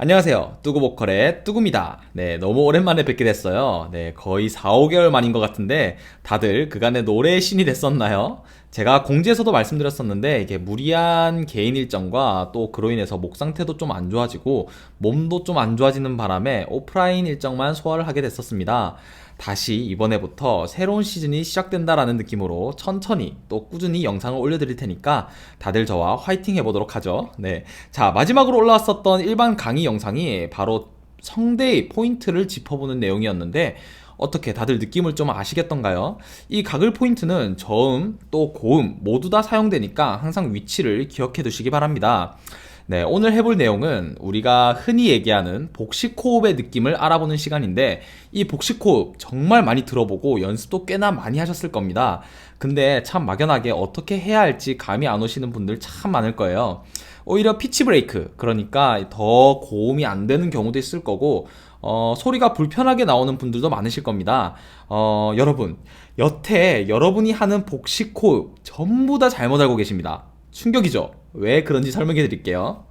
안녕하세요. 뚜구보컬의 뚜구입니다. 네, 너무 오랜만에 뵙게 됐어요. 네, 거의 4, 5개월 만인 것 같은데 다들 그간의 노래의 신이 됐었나요? 제가 공지에서도 말씀드렸었는데 이게 무리한 개인 일정과 또 그로 인해서 목 상태도 좀 안 좋아지고 몸도 좀 안 좋아지는 바람에 오프라인 일정만 소화를 하게 됐었습니다. 다시 이번에부터 새로운 시즌이 시작된다라는 느낌으로 천천히 또 꾸준히 영상을 올려드릴 테니까 다들 저와 화이팅 해보도록 하죠. 네. 자, 마지막으로 올라왔었던 일반 강의 영상이 바로 성대의 포인트를 짚어보는 내용이었는데 어떻게 다들 느낌을 좀 아시겠던가요? 이 가글 포인트는 저음 또 고음 모두 다 사용되니까 항상 위치를 기억해 두시기 바랍니다. 네, 오늘 해볼 내용은 우리가 흔히 얘기하는 복식 호흡의 느낌을 알아보는 시간인데 이 복식 호흡 정말 많이 들어보고 연습도 꽤나 많이 하셨을 겁니다. 근데 참 막연하게 어떻게 해야 할지 감이 안 오시는 분들 참 많을 거예요. 오히려 피치 브레이크, 그러니까 더 고음이 안 되는 경우도 있을 거고, 어, 소리가 불편하게 나오는 분들도 많으실 겁니다. 어, 여러분, 여태 여러분이 하는 복식 호흡 전부 다 잘못 알고 계십니다. 충격이죠? 왜 그런지 설명해 드릴게요.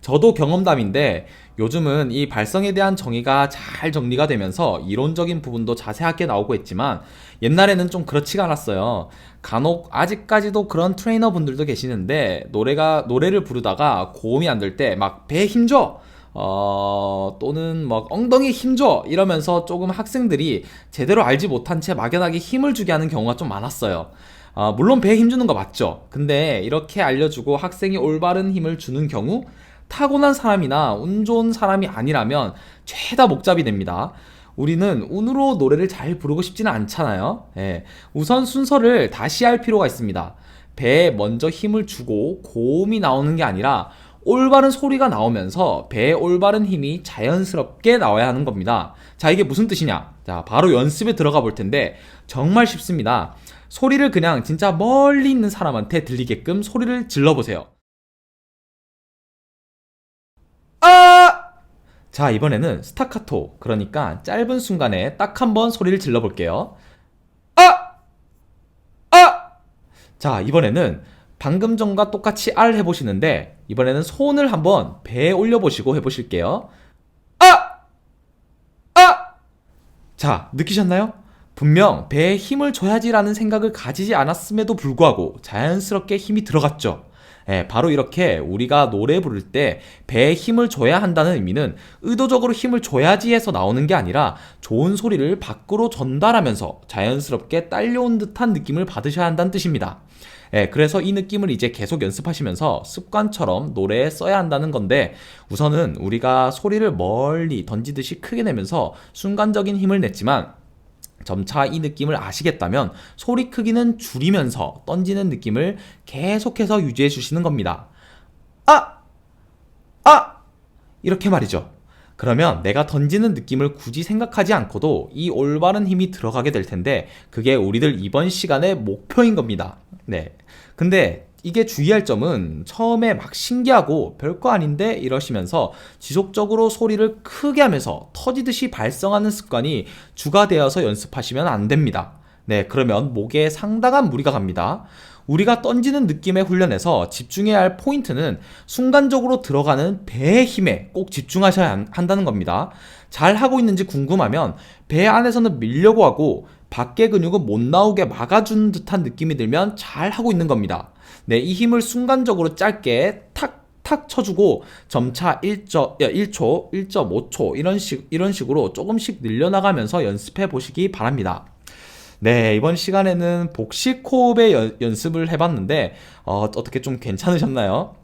저도 경험담인데 요즘은 이 발성에 대한 정의가 잘 정리가 되면서 이론적인 부분도 자세하게 나오고 있지만 옛날에는 좀 그렇지가 않았어요. 간혹 아직까지도 그런 트레이너 분들도 계시는데 노래가 노래를 부르다가 고음이 안 될 때 막 배에 힘줘 어, 또는 막 엉덩이에 힘줘 이러면서 조금 학생들이 제대로 알지 못한 채 막연하게 힘을 주게 하는 경우가 좀 많았어요. 아, 물론 배에 힘주는 거 맞죠. 근데 이렇게 알려주고 학생이 올바른 힘을 주는 경우 타고난 사람이나 운 좋은 사람이 아니라면 죄다 목잡이 됩니다. 우리는 운으로 노래를 잘 부르고 싶지는 않잖아요. 예. 우선 순서를 다시 할 필요가 있습니다. 배에 먼저 힘을 주고 고음이 나오는 게 아니라 올바른 소리가 나오면서 배에 올바른 힘이 자연스럽게 나와야 하는 겁니다. 자, 이게 무슨 뜻이냐? 자, 바로 연습에 들어가 볼 텐데 정말 쉽습니다. 소리를 그냥 진짜 멀리 있는 사람한테 들리게끔 소리를 질러 보세요. 아! 자, 이번에는 스타카토. 그러니까 짧은 순간에 딱 한 번 소리를 질러 볼게요. 아! 아! 자, 이번에는 방금 전과 똑같이 R 해보시는데, 이번에는 손을 한번 배에 올려보시고 해보실게요. 아! 아! 자, 느끼셨나요? 분명 배에 힘을 줘야지라는 생각을 가지지 않았음에도 불구하고 자연스럽게 힘이 들어갔죠. 예, 바로 이렇게 우리가 노래 부를 때 배에 힘을 줘야 한다는 의미는 의도적으로 힘을 줘야지 해서 나오는 게 아니라 좋은 소리를 밖으로 전달하면서 자연스럽게 딸려온 듯한 느낌을 받으셔야 한다는 뜻입니다. 예, 그래서 이 느낌을 이제 계속 연습하시면서 습관처럼 노래에 써야 한다는 건데 우선은 우리가 소리를 멀리 던지듯이 크게 내면서 순간적인 힘을 냈지만 점차 이 느낌을 아시겠다면 소리 크기는 줄이면서 던지는 느낌을 계속해서 유지해 주시는 겁니다. 아! 아! 이렇게 말이죠. 그러면 내가 던지는 느낌을 굳이 생각하지 않고도 이 올바른 힘이 들어가게 될 텐데 그게 우리들 이번 시간의 목표인 겁니다. 네. 근데 이게 주의할 점은 처음에 막 신기하고 별거 아닌데 이러시면서 지속적으로 소리를 크게 하면서 터지듯이 발성하는 습관이 주가 되어서 연습하시면 안 됩니다. 네, 그러면 목에 상당한 무리가 갑니다. 우리가 던지는 느낌의 훈련에서 집중해야 할 포인트는 순간적으로 들어가는 배의 힘에 꼭 집중하셔야 한다는 겁니다. 잘 하고 있는지 궁금하면 배 안에서는 밀려고 하고 밖의 근육은 못 나오게 막아주는 듯한 느낌이 들면 잘 하고 있는 겁니다. 네, 이 힘을 순간적으로 짧게 탁, 탁 쳐주고 점차 1초, 1초, 1.5초 이런 식, 이런 식으로 조금씩 늘려나가면서 연습해 보시기 바랍니다. 네, 이번 시간에는 복식 호흡의 연 습을 해봤는데, 어, 어떻게 좀 괜찮으셨나요?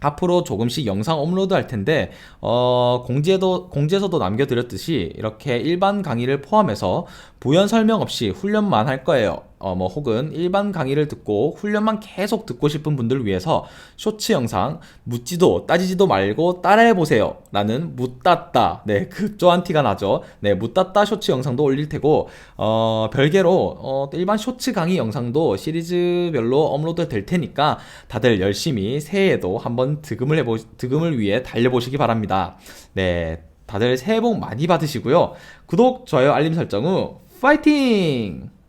앞으로 조금씩 영상 업로드 할 텐데 어, 공지에도 공지에서도 남겨드렸듯이 이렇게 일반 강의를 포함해서 부연 설명 없이 훈련만 할 거예요. 어, 뭐 혹은 일반 강의를 듣고 훈련만 계속 듣고 싶은 분들을 위해서 쇼츠 영상 묻지도 따지지도 말고 따라해 보세요. 라는 묻다따 네, 그 쪼한 티가 나죠. 네, 묻다따 쇼츠 영상도 올릴 테고 어, 별개로 어, 일반 쇼츠 강의 영상도 시리즈별로 업로드 될 테니까 다들 열심히 새해에도 한번 득음을 해보 득음을 위해 달려보시기 바랍니다. 네, 다들 새해 복 많이 받으시고요. 구독, 좋아요, 알림 설정 후 파이팅!